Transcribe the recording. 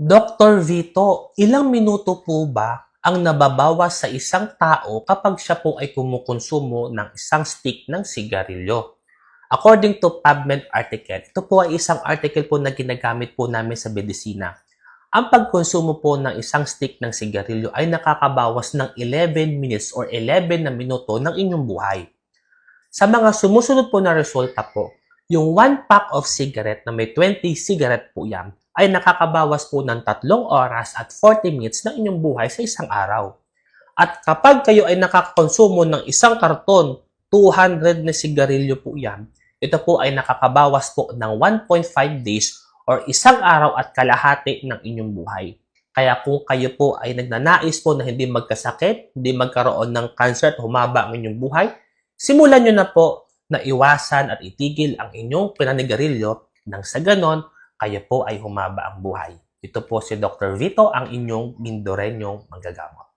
Dr. Vito, ilang minuto po ba ang nababawas sa isang tao kapag siya po ay kumukonsumo ng isang stick ng sigarilyo? According to PubMed article, ito po ay isang article po na ginagamit po namin sa medisina. Ang pagkonsumo po ng isang stick ng sigarilyo ay nakakabawas ng 11 minutes or 11 na minuto ng inyong buhay. Sa mga sumusunod po na resulta po, yung 1 pack of cigarette na may 20 cigarette po yan, ay nakakabawas po ng 3 oras at 40 minutes ng inyong buhay sa isang araw. At kapag kayo ay nakakakonsumo ng isang karton, 200 na sigarilyo po yan, ito po ay nakakabawas po ng 1.5 days or isang araw at kalahati ng inyong buhay. Kaya kung kayo po ay nagnanais po na hindi magkasakit, hindi magkaroon ng cancer at humaba ang inyong buhay, simulan nyo na po na iwasan at itigil ang inyong pinanigarilyo nang sa ganon, kayo po ay humaba ang buhay. Ito po si Dr. Vito, ang inyong Mindorenyong manggagamot.